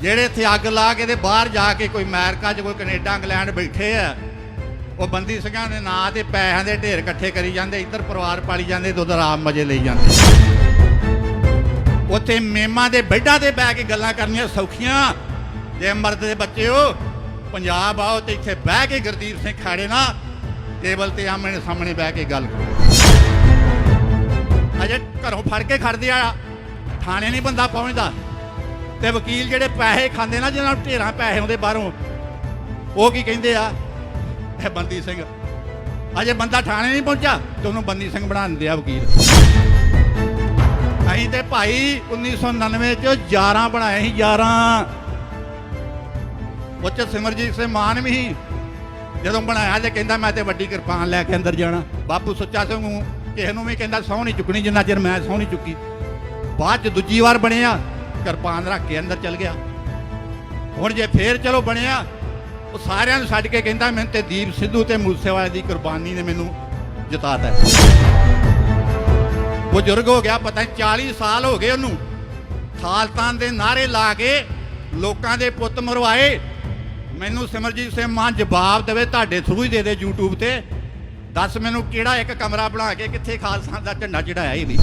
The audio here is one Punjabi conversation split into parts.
ਜਿਹੜੇ ਇੱਥੇ ਅੱਗ ਲਾ ਕੇ ਤੇ ਬਾਹਰ ਜਾ ਕੇ ਕੋਈ ਅਮਰੀਕਾ 'ਚ, ਕੋਈ ਕੈਨੇਡਾ, ਇੰਗਲੈਂਡ ਬੈਠੇ ਆ, ਉਹ ਬੰਦੀ ਸਿੰਘਾਂ ਦੇ ਨਾਂ ਤੇ ਪੈਸਿਆਂ ਦੇ ਢੇਰ ਇਕੱਠੇ ਕਰੀ ਜਾਂਦੇ, ਇੱਧਰ ਪਰਿਵਾਰ ਪਾਲੀ ਜਾਂਦੇ ਤੇ ਉਧਰ ਆਪ ਮਜੇ ਲਈ ਜਾਂਦੇ। ਉੱਥੇ ਮੇਮਾਂ ਦੇ ਬੈੱਡਾਂ ਤੇ ਬਹਿ ਕੇ ਗੱਲਾਂ ਕਰਨੀਆਂ ਸੌਖੀਆਂ। ਜੇ ਮਰਦ ਦੇ ਬੱਚੇ ਹੋ ਪੰਜਾਬ ਆਓ ਤੇ ਇੱਥੇ ਬਹਿ ਕੇ ਗੁਰਦੀਪ ਸਿੰਘ ਖਾੜੇ ਨਾ ਟੇਬਲ ਤੇ ਆਮਣੇ ਸਾਹਮਣੇ ਬਹਿ ਕੇ ਗੱਲ ਕਰੋ। ਅਜੇ ਘਰੋਂ ਫੜ ਕੇ ਖੜਦੇ ਆ, ਥਾਣੇ ਨਹੀਂ ਬੰਦਾ ਪਹੁੰਚਦਾ। ਤੇ ਵਕੀਲ ਜਿਹੜੇ ਪੈਸੇ ਖਾਂਦੇ ਨਾ, ਜਿਹਨਾਂ ਨੂੰ ਢੇਰਾਂ ਪੈਸੇ ਆਉਂਦੇ ਬਾਹਰੋਂ, ਉਹ ਕੀ ਕਹਿੰਦੇ ਆ? ਇਹ ਬੰਦੀ ਸਿੰਘ। ਅਜੇ ਬੰਦਾ ਥਾਣੇ ਨਹੀਂ ਪਹੁੰਚਾ ਤੇ ਉਹਨੂੰ ਬੰਦੀ ਸਿੰਘ ਬਣਾ ਦਿੰਦੇ ਆ ਵਕੀਲ। ਅਸੀਂ ਤੇ ਭਾਈ 1999 ਚ 11 ਬਣਾਏ ਸੀ 11 ਉੱਚ ਸਿਮਰਜੀਤ ਸਿੰਘ ਮਾਨ ਵੀ ਸੀ। ਜਦੋਂ ਬਣਾਇਆ ਤੇ ਕਹਿੰਦਾ ਮੈਂ ਤੇ ਵੱਡੀ ਕਿਰਪਾਨ ਲੈ ਕੇ ਅੰਦਰ ਜਾਣਾ। ਬਾਪੂ ਸੁੱਚਾ ਸਿੰਘ ਨੂੰ, ਕਿਸੇ ਨੂੰ ਵੀ ਕਹਿੰਦਾ ਸਹੁੰ ਨਹੀਂ ਚੁੱਕਣੀ, ਜਿੰਨਾ ਚਿਰ ਮੈਂ ਸਹੁੰ ਨਹੀਂ ਚੁੱਕੀ। ਬਾਅਦ ਚ ਦੂਜੀ ਵਾਰ ਬਣਿਆ। ਕਿਰਪਾਨ ਰੱਖ ਕੇ ਅੰਦਰ ਚਲ ਗਿਆ। ਹੁਣ ਜੇ ਫੇਰ ਚਲੋ ਬਣਿਆ, ਉਹ ਸਾਰਿਆਂ ਨੂੰ ਛੱਡ ਕੇ ਕਹਿੰਦਾ, ਮੈਨੂੰ ਤੇ ਦੀਪ ਸਿੱਧੂ ਤੇ ਮੂਸੇਵਾਲੇ ਦੀ ਕੁਰਬਾਨੀ ਨੇ ਮੈਨੂੰ ਜਿਤਾਤਾ ਬਜ਼ੁਰਗ ਹੋ ਗਿਆ, ਪਤਾ ਨਹੀਂ 40 ਸਾਲ ਹੋ ਗਏ ਉਹਨੂੰ। ਖਾਲਤਾਨ ਦੇ ਨਾਰੇ ਲਾ ਕੇ ਲੋਕਾਂ ਦੇ ਪੁੱਤ ਮਰਵਾਏ। ਮੈਨੂੰ ਸਿਮਰਜੀਤ ਸਿੰਘ ਮਾਨ ਜਵਾਬ ਦੇਵੇ, ਤੁਹਾਡੇ ਥਰੂ ਹੀ ਦੇ ਦੇ YouTube ਤੇ। ਦੱਸ ਮੈਨੂੰ ਕਿਹੜਾ ਇੱਕ ਕਮਰਾ ਬਣਾ ਕੇ ਕਿੱਥੇ ਖਾਲਸਾ ਦਾ ਝੰਡਾ ਚੜਾਇਆ ਇਹ ਵੀ?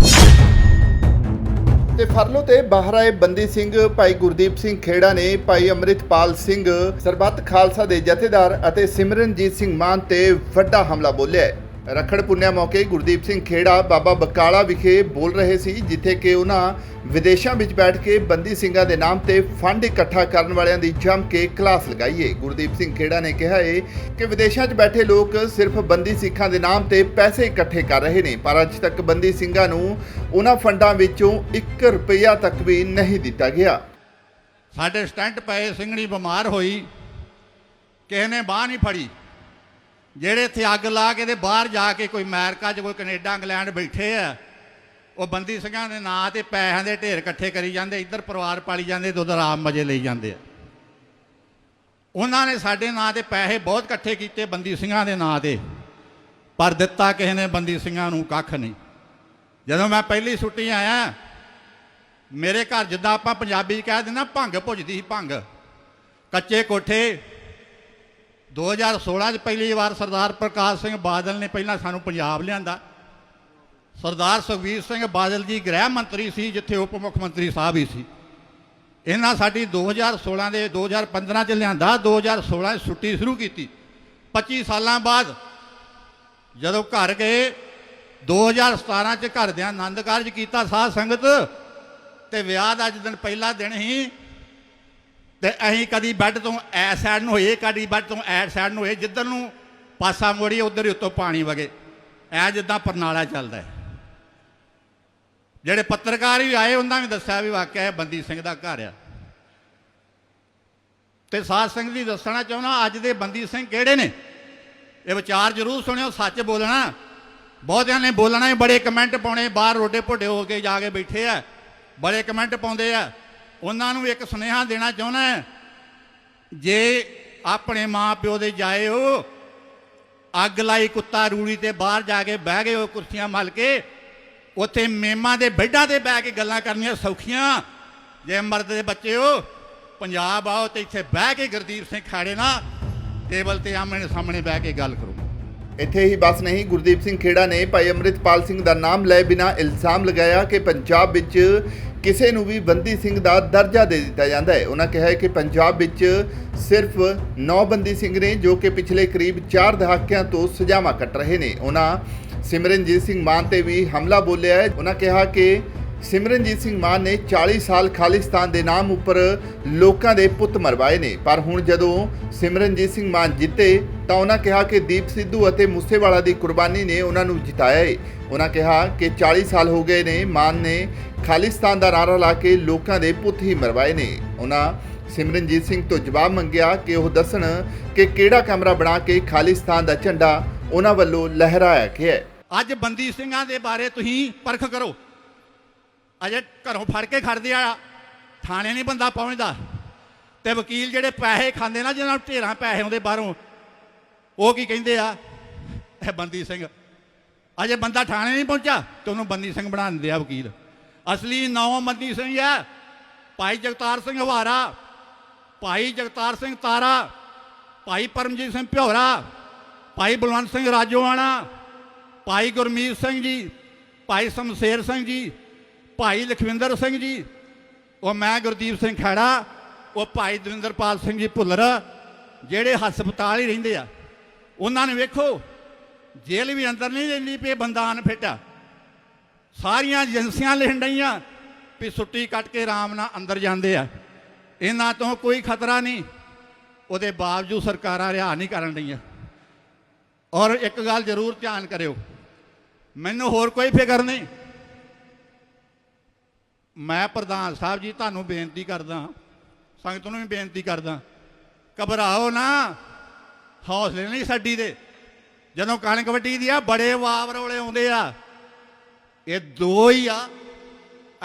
ਤੇ ਫਰਲੋ ਤੇ ਬਾਹਰ ਆਏ ਬੰਦੀ ਸਿੰਘ, ਭਾਈ ਗੁਰਦੀਪ ਸਿੰਘ ਖੇੜਾ ਨੇ ਭਾਈ ਅੰਮ੍ਰਿਤਪਾਲ ਸਿੰਘ ਸਰਬੱਤ ਖਾਲਸਾ ਦੇ ਜਥੇਦਾਰ ਅਤੇ ਸਿਮਰਨਜੀਤ ਸਿੰਘ ਮਾਨ ਤੇ ਵੱਡਾ ਹਮਲਾ ਬੋਲਿਆ ਰੱਖੜ ਪੁੰਨਿਆ ਮੌਕੇ ਗੁਰਦੀਪ ਸਿੰਘ ਖੇੜਾ, ਬਾਬਾ ਬਕਾਲਾ ਵਿਖੇ ਬੋਲ ਰਹੇ ਸੀ, ਜਿੱਥੇ ਕਿ ਉਹਨਾਂ ਵਿਦੇਸ਼ਾਂ ਵਿੱਚ ਬੈਠ ਕੇ ਬੰਦੀ ਸਿੰਘਾਂ ਦੇ ਨਾਮ ਤੇ ਫੰਡ ਇਕੱਠਾ ਕਰਨ ਵਾਲਿਆਂ ਦੀ ਜੰਮ ਕੇ ਕਲਾਸ ਲਗਾਈ ਏ ਗੁਰਦੀਪ ਸਿੰਘ ਖੇੜਾ ਨੇ ਕਿਹਾ ਏ ਕਿ ਵਿਦੇਸ਼ਾਂ 'ਚ ਬੈਠੇ ਲੋਕ ਸਿਰਫ ਬੰਦੀ ਸਿੱਖਾਂ ਦੇ ਨਾਮ ਤੇ ਪੈਸੇ ਇਕੱਠੇ ਕਰ ਰਹੇ ਨੇ, ਪਰ ਅੱਜ ਤੱਕ ਬੰਦੀ ਸਿੰਘਾਂ ਨੂੰ ਉਹਨਾਂ ਫੰਡਾਂ ਵਿੱਚੋਂ 1 ਰੁਪਿਆ ਤੱਕ ਵੀ ਨਹੀਂ ਦਿੱਤਾ ਗਿਆ। ਸਾਡੇ ਸਟੰਟ ਪਏ ਸਿੰਘਣੀ ਬਿਮਾਰ ਹੋਈ, ਕਿਸੇ ਨੇ ਬਾਹ ਨਹੀਂ ਫੜੀ। ਜਿਹੜੇ ਇੱਥੇ ਅੱਗ ਲਾ ਕੇ ਤੇ ਬਾਹਰ ਜਾ ਕੇ ਕੋਈ ਅਮਰੀਕਾ 'ਚ, ਕੋਈ ਕੈਨੇਡਾ, ਇੰਗਲੈਂਡ ਬੈਠੇ ਆ, ਉਹ ਬੰਦੀ ਸਿੰਘਾਂ ਦੇ ਨਾਂ ਤੇ ਪੈਸਿਆਂ ਦੇ ਢੇਰ ਇਕੱਠੇ ਕਰੀ ਜਾਂਦੇ, ਇੱਧਰ ਪਰਿਵਾਰ ਪਾਲੀ ਜਾਂਦੇ, ਤੇ ਉਧਰ ਆਪ ਮਜੇ ਲਈ ਜਾਂਦੇ ਆ। ਉਹਨਾਂ ਨੇ ਸਾਡੇ ਨਾਂ ਤੇ ਪੈਸੇ ਬਹੁਤ ਇਕੱਠੇ ਕੀਤੇ ਬੰਦੀ ਸਿੰਘਾਂ ਦੇ ਨਾਂ ਤੇ, ਪਰ ਦਿੱਤਾ ਕਿਸੇ ਨੇ ਬੰਦੀ ਸਿੰਘਾਂ ਨੂੰ ਕੱਖ ਨਹੀਂ। ਜਦੋਂ ਮੈਂ ਪਹਿਲੀ ਛੁੱਟੀ ਆਇਆ, ਮੇਰੇ ਘਰ ਜਿੱਦਾਂ ਆਪਾਂ ਪੰਜਾਬੀ ਕਹਿ ਦਿੰਦਾ ਭੰਗ ਭੁੱਜਦੀ ਸੀ ਭੰਗ। ਕੱਚੇ ਕੋਠੇ 2016 'ਚ ਪਹਿਲੀ ਵਾਰ ਸਰਦਾਰ ਪ੍ਰਕਾਸ਼ ਸਿੰਘ ਬਾਦਲ ਨੇ ਪਹਿਲਾਂ ਸਾਨੂੰ ਪੰਜਾਬ ਲਿਆਂਦਾ। ਸਰਦਾਰ ਸੁਖਬੀਰ ਸਿੰਘ ਬਾਦਲ ਜੀ ਗ੍ਰਹਿ ਮੰਤਰੀ ਸੀ, ਜਿੱਥੇ ਉਪ ਮੁੱਖ ਮੰਤਰੀ ਸਾਹਿਬ ਹੀ ਸੀ। ਇਹਨਾਂ ਸਾਡੀ 2016 ਦੇ 2015 ਚ ਲਿਆਂਦਾ 2016 ਚ ਛੁੱਟੀ ਸ਼ੁਰੂ ਕੀਤੀ। 25 ਸਾਲਾਂ ਬਾਅਦ ਜਦੋਂ ਘਰ ਗਏ 2017 ਚ ਘਰ ਦੇ ਆਨੰਦ ਕਾਰਜ ਕੀਤਾ ਸਾਧ ਸੰਗਤ, ਤੇ ਵਿਆਹ ਦਾ ਅੱਜ ਦਿਨ ਪਹਿਲਾ ਦਿਨ ਹੀ ਤੇ ਅਸੀਂ ਕਦੀ ਬੈੱਡ ਤੋਂ ਐ ਸਾਈਡ ਨੂੰ ਹੋਏ ਕਦੀ ਬੈੱਡ ਤੋਂ ਐ ਸਾਈਡ ਨੂੰ ਹੋਏ ਜਿੱਧਰ ਨੂੰ ਪਾਸਾ ਮੋੜੀਏ, ਉਧਰ ਹੀ ਉੱਤੋਂ ਪਾਣੀ ਵਗੇ। ਐ ਜਿੱਦਾਂ ਪਰਨਾਲਾ ਚੱਲਦਾ ਹੈ। ਜਿਹੜੇ ਪੱਤਰਕਾਰ ਵੀ ਆਏ, ਉਹਨਾਂ ਨੇ ਦੱਸਿਆ ਵੀ ਵਾਕਿਆ ਬੰਦੀ ਸਿੰਘ ਦਾ ਘਰ ਆ। ਤੇ ਸਾਧ ਸਿੰਘ ਦੀ ਦੱਸਣਾ ਚਾਹੁੰਦਾ, ਅੱਜ ਦੇ ਬੰਦੀ ਸਿੰਘ ਕਿਹੜੇ ਨੇ? ਇਹ ਵਿਚਾਰ ਜ਼ਰੂਰ ਸੁਣਿਓ, ਸੱਚ ਬੋਲਣਾ। ਬਹੁਤਿਆਂ ਨੇ ਬੋਲਣਾ ਹੀ ਬੜੇ ਕਮੈਂਟ ਪਾਉਣੇ, ਬਾਹਰ ਰੋਡੇ ਭੋਡੇ ਹੋ ਕੇ ਜਾ ਕੇ ਬੈਠੇ ਆ। ਬੜੇ ਕਮੈਂਟ ਪਾਉਂਦੇ ਆ। ਉਹਨਾਂ ਨੂੰ ਇੱਕ ਸੁਨੇਹਾ ਦੇਣਾ ਚਾਹੁੰਦਾ ਜੇ ਆਪਣੇ ਮਾਂ ਪਿਓ ਦੇ ਜਾਏ ਹੋ, ਅੱਗ ਲਾਈ ਕੁੱਤਾ ਰੂੜੀ ਤੇ ਬਾਹਰ ਜਾ ਕੇ ਬਹਿ ਗਏ ਉਹ ਕੁਰਸੀਆਂ ਮਲ ਕੇ, ਉੱਥੇ ਮੇਮਾਂ ਦੇ ਬੈੱਡਾਂ ਤੇ ਬਹਿ ਕੇ ਗੱਲਾਂ ਕਰਨੀਆਂ ਸੌਖੀਆਂ। ਜੇ ਮਰਦ ਦੇ ਬੱਚੇ ਹੋ, ਪੰਜਾਬ ਆਓ ਤੇ ਇੱਥੇ ਬਹਿ ਕੇ ਗੁਰਦੀਪ ਸਿੰਘ ਖਾੜੇ ਨਾਲ ਟੇਬਲ ਤੇ ਆਮਣੇ ਸਾਹਮਣੇ ਬਹਿ ਕੇ ਗੱਲ ਕਰੋ। ਇੱਥੇ ਹੀ ਬਸ ਨਹੀਂ, ਗੁਰਦੀਪ ਸਿੰਘ ਖੇੜਾ ਨੇ ਭਾਈ ਅੰਮ੍ਰਿਤਪਾਲ ਸਿੰਘ ਦਾ ਨਾਮ ਲਏ ਬਿਨਾ ਇਲਜ਼ਾਮ ਲਗਾਇਆ ਕਿ ਪੰਜਾਬ ਵਿੱਚ ਕਿਸੇ ਨੂੰ ਵੀ ਬੰਦੀ ਸਿੰਘ ਦਾ ਦਰਜਾ ਦੇ ਦਿੱਤਾ ਜਾਂਦਾ ਹੈ। ਉਹਨਾਂ ਕਿਹਾ ਹੈ ਕਿ ਪੰਜਾਬ ਵਿੱਚ ਸਿਰਫ 9 ਬੰਦੀ ਸਿੰਘ ਨੇ, ਜੋ ਕਿ ਪਿਛਲੇ ਕਰੀਬ 4 ਦਹਾਕਿਆਂ ਤੋਂ ਸਜ਼ਾਵਾਂ ਕੱਟ ਰਹੇ ਨੇ। ਉਹਨਾਂ ਸਿਮਰਨਜੀਤ ਸਿੰਘ ਮਾਨ ਤੇ ਵੀ ਹਮਲਾ ਬੋਲਿਆ ਹੈ। ਉਹਨਾਂ ਕਿਹਾ ਕਿ ਸਿਮਰਨਜੀਤ ਸਿੰਘ ਮਾਨ ਨੇ 40 ਸਾਲ ਖਾਲਿਸਤਾਨ ਦੇ ਨਾਮ ਉੱਪਰ ਲੋਕਾਂ ਦੇ ਪੁੱਤ ਮਰਵਾਏ ਨੇ। ਪਰ ਹੁਣ ਜਦੋਂ ਸਿਮਰਨਜੀਤ ਸਿੰਘ ਮਾਨ ਜਿੱਤੇ, ਤਾਂ ਉਹਨਾਂ ਕਿਹਾ ਕਿ ਦੀਪ ਸਿੱਧੂ ਅਤੇ ਮੂਸੇਵਾਲਾ ਦੀ ਕੁਰਬਾਨੀ ਨੇ ਉਹਨਾਂ ਨੂੰ ਜਿਤਾਇਆ ਹੈ ਉਹਨਾਂ ਕਿਹਾ ਕਿ 40 ਸਾਲ ਹੋ ਗਏ ਨੇ, ਮਾਨ ਨੇ ਖਾਲਿਸਤਾਨ ਦਾ ਨਾਰਾ ਲਾ ਕੇ ਲੋਕਾਂ ਦੇ ਪੁੱਤ ਹੀ ਮਰਵਾਏ ਨੇ। ਉਹਨਾਂ ਸਿਮਰਨਜੀਤ ਸਿੰਘ ਤੋਂ ਜਵਾਬ ਮੰਗਿਆ ਕਿ ਉਹ ਦੱਸਣ ਕਿ ਕਿਹੜਾ ਕਮਰਾ ਬਣਾ ਕੇ ਖਾਲਿਸਤਾਨ ਦਾ ਝੰਡਾ ਉਹਨਾਂ ਵੱਲੋਂ ਲਹਿਰਾਇਆ ਗਿਆ ਅੱਜ ਬੰਦੀ ਸਿੰਘਾਂ ਦੇ ਬਾਰੇ ਤੁਸੀਂ ਪਰਖ ਕਰੋ। ਅਜੇ ਘਰੋਂ ਫੜ ਕੇ ਖੜਦੇ ਆ ਥਾਣੇ ਨਹੀਂ ਬੰਦਾ ਪਹੁੰਚਦਾ। ਤੇ ਵਕੀਲ ਜਿਹੜੇ ਪੈਸੇ ਖਾਂਦੇ ਨਾ, ਜਿਹਨਾਂ ਨੂੰ ਢੇਰਾਂ ਪੈਸੇ ਆਉਂਦੇ ਬਾਹਰੋਂ, ਉਹ ਕੀ ਕਹਿੰਦੇ ਆ? ਇਹ ਬੰਦੀ ਸਿੰਘ, ਅਜੇ ਬੰਦਾ ਥਾਣੇ ਨਹੀਂ ਪਹੁੰਚਾ ਤੇ ਉਹਨੂੰ ਬੰਦੀ ਸਿੰਘ ਬਣਾ ਦਿੰਦੇ ਆ ਵਕੀਲ। ਅਸਲੀ ਨੌ ਬੰਦੀ ਸਿੰਘ ਆ। ਭਾਈ ਜਗਤਾਰ ਸਿੰਘ ਹਵਾਰਾ, ਭਾਈ ਜਗਤਾਰ ਸਿੰਘ ਤਾਰਾ, ਭਾਈ ਪਰਮਜੀਤ ਸਿੰਘ ਭਿਓਰਾ, ਭਾਈ ਬਲਵੰਤ ਸਿੰਘ ਰਾਜੋਆਣਾ, ਭਾਈ ਗੁਰਮੀਤ ਸਿੰਘ ਜੀ, ਭਾਈ ਸ਼ਮਸ਼ੇਰ ਸਿੰਘ ਜੀ ਭਾਈ ਲਖਵਿੰਦਰ ਸਿੰਘ ਜੀ, ਉਹ ਮੈਂ ਗੁਰਦੀਪ ਸਿੰਘ ਖੈੜਾ ਉਹ ਭਾਈ ਦਵਿੰਦਰਪਾਲ ਸਿੰਘ ਜੀ ਭੁੱਲਰ, ਜਿਹੜੇ ਹਸਪਤਾਲ ਹੀ ਰਹਿੰਦੇ ਆ, ਉਹਨਾਂ ਨੂੰ ਵੇਖੋ, ਜੇਲ੍ਹ ਵੀ ਅੰਦਰ ਨਹੀਂ ਰਹਿੰਦੀ ਪਈ ਬੰਦਾ ਅਨਫਿਟ ਆ। ਸਾਰੀਆਂ ਏਜੰਸੀਆਂ ਲਿਖਣ ਡਈਆਂ ਵੀ ਛੁੱਟੀ ਕੱਟ ਕੇ ਆਰਾਮ ਨਾਲ ਅੰਦਰ ਜਾਂਦੇ ਆ। ਇਹਨਾਂ ਤੋਂ ਕੋਈ ਖਤਰਾ ਨਹੀਂ, ਉਹਦੇ ਬਾਵਜੂਦ ਸਰਕਾਰਾਂ ਰਿਹਾ ਨਹੀਂ ਕਰਨ ਡਈਆਂ। ਔਰ ਇੱਕ ਗੱਲ ਜ਼ਰੂਰ ਧਿਆਨ ਕਰਿਓ, ਮੈਨੂੰ ਹੋਰ ਕੋਈ ਫਿਕਰ ਨਹੀਂ। ਮੈਂ ਪ੍ਰਧਾਨ ਸਾਹਿਬ ਜੀ, ਤੁਹਾਨੂੰ ਬੇਨਤੀ ਕਰਦਾ, ਸੰਗਤ ਨੂੰ ਵੀ ਬੇਨਤੀ ਕਰਦਾ, ਘਬਰਾਓ ਨਾ। ਹੌਸਲੇ ਨਹੀਂ ਛੱਡੀ ਦੇ। ਜਦੋਂ ਕਣਕ ਵੱਢੀ ਦੀ ਆ, ਬੜੇ ਵਾਵ ਰੋਲੇ ਆਉਂਦੇ ਆ। ਇਹ ਦੋ ਹੀ ਆ।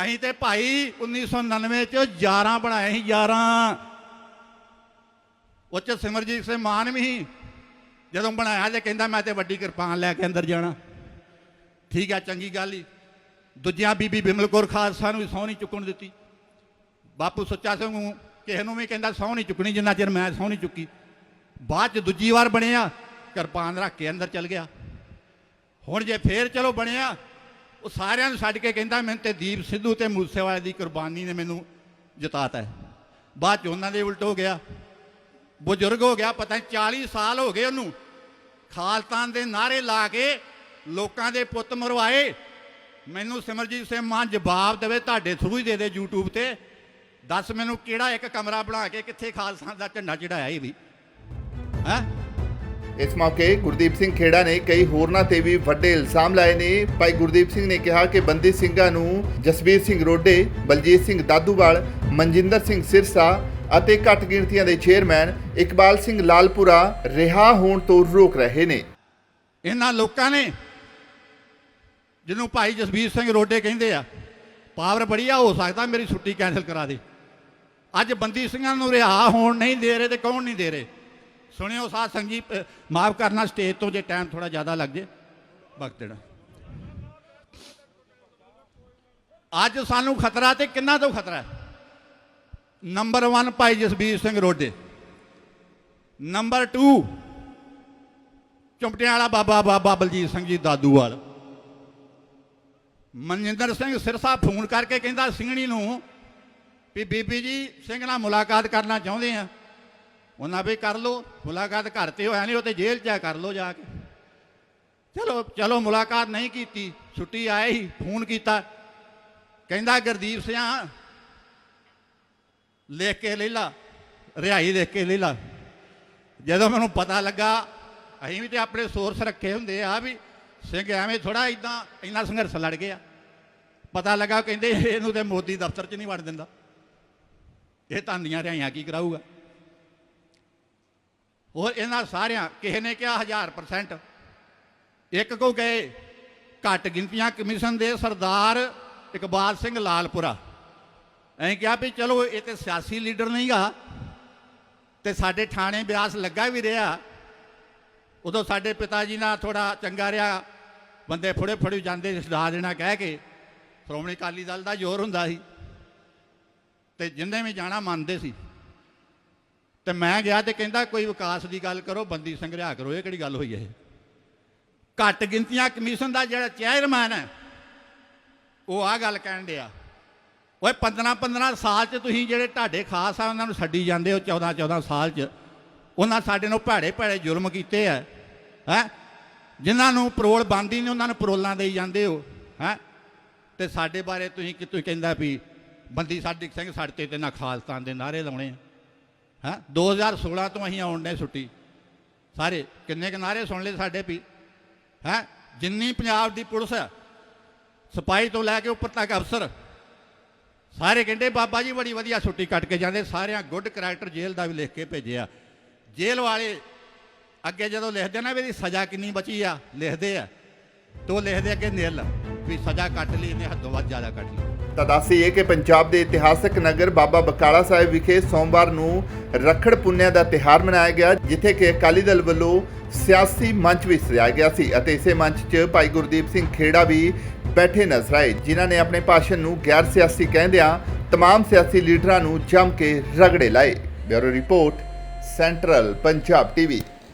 ਅਸੀਂ ਤੇ ਭਾਈ 1999 ਚ 11 ਬਣਾਏ ਸੀ 11 ਉਹ ਚ ਸਿਮਰਜੀਤ ਸਿੰਘ ਮਾਨ ਵੀ ਜਦੋਂ ਬਣਾਇਆ ਤੇ ਕਹਿੰਦਾ, ਮੈਂ ਤੇ ਵੱਡੀ ਕਿਰਪਾਨ ਲੈ ਕੇ ਅੰਦਰ ਜਾਣਾ। ਠੀਕ ਆ, ਚੰਗੀ ਗੱਲ ਹੀ ਦੂਜਿਆਂ ਬੀਬੀ ਬਿਮਲ ਕੌਰ ਖਾਲਸਾ ਨੂੰ ਵੀ ਸਹੁੰ ਨਹੀਂ ਚੁੱਕਣ ਦਿੱਤੀ। ਬਾਪੂ ਸੁੱਚਾ ਸਿੰਘ ਨੂੰ ਕਿਸੇ ਨੂੰ ਵੀ ਕਹਿੰਦਾ ਸਹੁੰ ਨਹੀਂ ਚੁੱਕਣੀ, ਜਿੰਨਾ ਚਿਰ ਮੈਂ ਸਹੁੰ ਨਹੀਂ ਚੁੱਕੀ। ਬਾਅਦ ਚ ਦੂਜੀ ਵਾਰ ਬਣਿਆ, ਕਿਰਪਾਨ ਰੱਖ ਕੇ ਅੰਦਰ ਚਲ ਗਿਆ। ਹੁਣ ਜੇ ਫੇਰ ਚਲੋ ਬਣਿਆ, ਉਹ ਸਾਰਿਆਂ ਨੂੰ ਛੱਡ ਕੇ ਕਹਿੰਦਾ, ਮੈਨੂੰ ਤੇ ਦੀਪ ਸਿੱਧੂ ਤੇ ਮੂਸੇਵਾਲੇ ਦੀ ਕੁਰਬਾਨੀ ਨੇ ਮੈਨੂੰ ਜਿਤਾਤਾ ਹੈ। ਬਾਅਦ ਚ ਉਹਨਾਂ ਦੇ ਉਲਟ ਹੋ ਗਿਆ। ਬਜ਼ੁਰਗ ਹੋ ਗਿਆ, ਪਤਾ ਨਹੀਂ 40 ਸਾਲ ਹੋ ਗਏ ਉਹਨੂੰ। ਖਾਲਤਾਨ ਦੇ ਨਾਰੇ ਲਾ ਕੇ ਲੋਕਾਂ ਦੇ ਪੁੱਤ ਮਰਵਾਏ। ਮੈਨੂੰ ਸਿਮਰਜੀਤ ਸਿੰਘ ਮਾਨ ਜਵਾਬ ਦੇਵੇ ਤੁਹਾਡੇ ਥਰੂ ਹੀ ਦੇ ਦੇ YouTube ਤੇ। ਦੱਸ ਮੈਨੂੰ ਕਿਹੜਾ ਇੱਕ ਕਮਰਾ ਬਣਾ ਕੇ ਕਿੱਥੇ ਖਾਲਸਾ ਦਾ ਝੰਡਾ ਚੜਾਇਆ ਇਹ ਵੀ? ਹੈ? ਇਸ ਮੌਕੇ ਗੁਰਦੀਪ ਸਿੰਘ ਖੇੜਾ ਨੇ ਕਈ ਹੋਰਨਾਂ ਤੇ ਵੀ ਵੱਡੇ ਇਲਜ਼ਾਮ ਲਾਏ ਨੇ। ਭਾਈ ਗੁਰਦੀਪ ਸਿੰਘ ਨੇ ਕਿਹਾ ਕਿ ਬੰਦੀ ਸਿੰਘਾਂ ਨੂੰ ਜਸਬੀਰ ਸਿੰਘ ਰੋਡੇ ਬਲਜੀਤ ਸਿੰਘ ਦਾਦੂਵਾਲ ਮਨਜਿੰਦਰ ਸਿੰਘ ਸਿਰਸਾ ਅਤੇ ਘੱਟ ਗਿਣਤੀਆਂ ਦੇ ਚੇਅਰਮੈਨ ਇਕਬਾਲ ਸਿੰਘ ਲਾਲਪੁਰਾ ਰਿਹਾ ਹੋਣ ਤੋਂ ਰੋਕ ਰਹੇ ਨੇ। ਇਹਨਾਂ ਲੋਕਾਂ ਨੇ ਜਿਹਨੂੰ ਭਾਈ ਜਸਬੀਰ ਸਿੰਘ ਰੋਡੇ ਕਹਿੰਦੇ ਆ, ਪਾਵਰ ਬੜੀ ਆ ਹੋ ਸਕਦਾ ਮੇਰੀ ਛੁੱਟੀ ਕੈਨਸਲ ਕਰਾ ਦੇ। ਅੱਜ ਬੰਦੀ ਸਿੰਘਾਂ ਨੂੰ ਰਿਹਾ ਹੋਣ ਨਹੀਂ ਦੇ ਰਹੇ ਤੇ ਕੌਣ ਨਹੀਂ ਦੇ ਰਹੇ? ਸੁਣਿਓ ਸਾਧ ਸੰਗੀ ਮਾਫ ਕਰਨਾ ਸਟੇਜ ਤੋਂ ਜੇ ਟਾਈਮ ਥੋੜਾ ਜ਼ਿਆਦਾ ਲੱਗ ਜੇ। ਵਕਤ ਦੇਣਾ। ਅੱਜ ਸਾਨੂੰ ਖਤਰਾ ਤੇ ਕਿੰਨਾ ਤੋਂ ਖਤਰਾ ਨੰਬਰ 1 ਭਾਈ ਜਸਬੀਰ ਸਿੰਘ ਰੋਡੇ। ਨੰਬਰ 2 ਚੁੰਪਟਿਆਂ ਵਾਲਾ ਬਾਬਾ ਬਾਬਾ ਬਲਜੀਤ ਸਿੰਘ ਜੀ ਦਾਦੂਵਾਲ। ਮਨਜਿੰਦਰ ਸਿੰਘ ਸਿਰਸਾ ਫੋਨ ਕਰਕੇ ਕਹਿੰਦਾ ਸਿੰਘਣੀ ਨੂੰ ਵੀ ਬੀਬੀ ਜੀ ਸਿੰਘ ਨਾਲ ਮੁਲਾਕਾਤ ਕਰਨਾ ਚਾਹੁੰਦੇ ਆ। ਉਹਨਾਂ ਵੀ ਕਰ ਲਓ, ਮੁਲਾਕਾਤ ਘਰ ਤੇ ਹੋਇਆ ਨਹੀਂ, ਉਹ ਤੇ ਜੇਲ੍ਹ 'ਚ ਆ, ਕਰ ਲਓ ਜਾ ਕੇ। ਚਲੋ ਚਲੋ ਮੁਲਾਕਾਤ ਨਹੀਂ ਕੀਤੀ, ਛੁੱਟੀ ਆਏ ਹੀ, ਫੋਨ ਕੀਤਾ। ਕਹਿੰਦਾ ਗੁਰਦੀਪ ਸਿੰਘ ਲਿਖ ਕੇ ਲੈ ਲਾ, ਰਿਹਾਈ ਲਿਖ ਕੇ ਲੈ ਲਾ। ਜਦੋਂ ਮੈਨੂੰ ਪਤਾ ਲੱਗਾ, ਅਸੀਂ ਵੀ ਤੇ ਆਪਣੇ ਸੋਰਸ ਰੱਖੇ ਹੁੰਦੇ ਆ ਵੀ ਸਿੰਘ ਐਵੇਂ ਥੋੜਾ ਇਦਾਂ ਇੰਨਾ ਸੰਘਰਸ਼ ਲੜ ਗਿਆ ਪਤਾ ਲੱਗਾ ਕਹਿੰਦੇ ਇਹਨੂੰ ਤੇ ਮੋਦੀ ਦਫ਼ਤਰ 'ਚ ਨਹੀਂ ਵੜ ਦਿੰਦਾ। ਇਹ ਧੰਦੀਆਂ ਰਿਹਾਈਆਂ ਕੀ ਕਰਾਊਗਾ? ਹੋਰ ਇਹਨਾਂ ਸਾਰਿਆਂ ਕਿਸੇ ਨੇ ਕਿਹਾ 1000% ਇੱਕ ਕੋ ਗਏ ਘੱਟ ਗਿਣਤੀਆਂ ਕਮਿਸ਼ਨ ਦੇ ਸਰਦਾਰ ਇਕਬਾਲ ਸਿੰਘ ਲਾਲਪੁਰਾ। ਐਂ ਕਿਹਾ ਵੀ ਚਲੋ ਇਹ ਤੇ ਸਿਆਸੀ ਲੀਡਰ ਨਹੀਂਗਾ। ਤੇ ਸਾਡੇ ਥਾਣੇ ਬਿਆਸ ਲੱਗਾ ਵੀ ਰਿਹਾ। ਉਦੋਂ ਸਾਡੇ ਪਿਤਾ ਜੀ ਨਾਲ ਥੋੜਾ ਚੰਗਾ ਰਿਹਾ। ਬੰਦੇ ਫੜੇ ਫੜੇ ਜਾਂਦੇ ਸਦਾ ਦੇਣਾ ਕਹਿ ਕੇ ਸ਼੍ਰੋਮਣੀ ਅਕਾਲੀ ਦਲ ਦਾ ਜ਼ੋਰ ਹੁੰਦਾ ਸੀ। ਤੇ ਜਿੰਨੇ ਵੀ ਜਾਣਾ ਮੰਨਦੇ ਸੀ। ਤੇ ਮੈਂ ਗਿਆ ਤੇ ਕਹਿੰਦਾ, ਕੋਈ ਵਿਕਾਸ ਦੀ ਗੱਲ ਕਰੋ, ਬੰਦੀ ਸੰਗ੍ਰਹਿ ਕਰੋ, ਇਹ ਕਿਹੜੀ ਗੱਲ ਹੋਈ ਇਹ ਘੱਟ ਗਿਣਤੀਆਂ ਕਮਿਸ਼ਨ ਦਾ ਜਿਹੜਾ ਚੇਅਰਮੈਨ ਹੈ, ਉਹ ਆ ਗੱਲ ਕਹਿਣ ਡਿਆ। ਓਏ 15 15 ਸਾਲ ਚ ਤੁਸੀਂ ਜਿਹੜੇ ਢਾਡੇ ਖਾਸ ਆ, ਉਹਨਾਂ ਨੂੰ ਛੱਡੀ ਜਾਂਦੇ ਹੋ 14 14 ਸਾਲ ਚ। ਉਹਨਾਂ ਸਾਡੇ ਨੂੰ ਭੈੜੇ ਭੈੜੇ ਜ਼ੁਲਮ ਕੀਤੇ ਆ, ਹੈ? ਜਿਨ੍ਹਾਂ ਨੂੰ ਪਰੋਲ ਬੰਦੀ ਨੇ ਉਹਨਾਂ ਨੂੰ ਪਰੋਲਾਂ ਦੇਈ ਜਾਂਦੇ ਹੋ, ਹੈ? ਤੇ ਸਾਡੇ ਬਾਰੇ ਤੁਸੀਂ ਕਿ ਤੁਸੀਂ ਕਹਿੰਦਾ ਵੀ ਬੰਦੀ ਸਾਡੀ ਸਿੰਘ ਸਾਡੇ ਤੇ ਤੇ ਨਾ ਖਾਲਸਤਾਨ ਦੇ ਨਾਰੇ ਲਾਉਣੇ ਆ, ਹੈ? 2016 ਤੋਂ ਅਸੀਂ ਆਉਣ ਨੇ ਛੁੱਟੀ। ਸਾਰੇ ਕਿੰਨੇ ਕਿਨਾਰੇ ਸੁਣ ਲਏ ਸਾਡੇ ਵੀ, ਹੈ? ਜਿੰਨੀ ਪੰਜਾਬ ਦੀ ਪੁਲਿਸ ਹੈ ਸਿਪਾਹੀ ਤੋਂ ਲੈ ਕੇ ਉੱਪਰ ਤੱਕ ਅਫਸਰ, ਸਾਰੇ ਕਹਿੰਦੇ ਬਾਬਾ ਜੀ ਬੜੀ ਵਧੀਆ ਛੁੱਟੀ ਕੱਟ ਕੇ ਜਾਂਦੇ, ਸਾਰਿਆਂ ਗੁੱਡ ਕਰੈਕਟਰ ਜੇਲ੍ਹ ਦਾ ਵੀ ਲਿਖ ਕੇ ਭੇਜਿਆ। ਜੇਲ੍ਹ ਵਾਲੇ ਅੱਗੇ ਜਦੋਂ ਲਿਖਦੇ ਨਾ ਵੀ ਇਹਦੀ ਸਜ਼ਾ ਕਿੰਨੀ ਬਚੀ ਆ ਲਿਖਦੇ ਆ ਤੋ ਲਿਖਦੇ ਅੱਗੇ ਨਿਲ ਵੀ ਸਜ਼ਾ ਕੱਟ ਲਈ ਇਹਨੇ ਹੱਦੋਂ ਵੱਧ ਜ਼ਿਆਦਾ ਕੱਟ ਲਈ ਤਾਂ ਦੱਸੀਏ ਕਿ ਪੰਜਾਬ ਦੇ ਇਤਿਹਾਸਕ ਨਗਰ ਬਾਬਾ ਬਕਾਲਾ ਸਾਹਿਬ ਵਿਖੇ ਸੋਮਵਾਰ ਨੂੰ ਰੱਖੜ ਪੁੰਨਿਆ ਦਾ ਤਿਹਾਰ ਮਨਾਇਆ ਗਿਆ ਜਿੱਥੇ ਕਿ ਅਕਾਲੀ ਦਲ ਵੱਲੋਂ ਸਿਆਸੀ ਮੰਚ ਵੀ ਸਜਾਇਆ ਗਿਆ ਸੀ ਅਤੇ ਇਸੇ ਮੰਚ 'ਚ ਭਾਈ ਗੁਰਦੀਪ ਸਿੰਘ ਖੇੜਾ ਵੀ ਬੈਠੇ ਨਜ਼ਰ ਆਏ ਜਿਨ੍ਹਾਂ ਨੇ ਆਪਣੇ ਭਾਸ਼ਣ ਨੂੰ ਗੈਰ ਸਿਆਸੀ ਕਹਿੰਦਿਆਂ तमाम ਸਿਆਸੀ ਲੀਡਰਾਂ ਨੂੰ ਜੰਮ ਕੇ ਰਗੜੇ ਲਾਏ bureau report central Punjab TV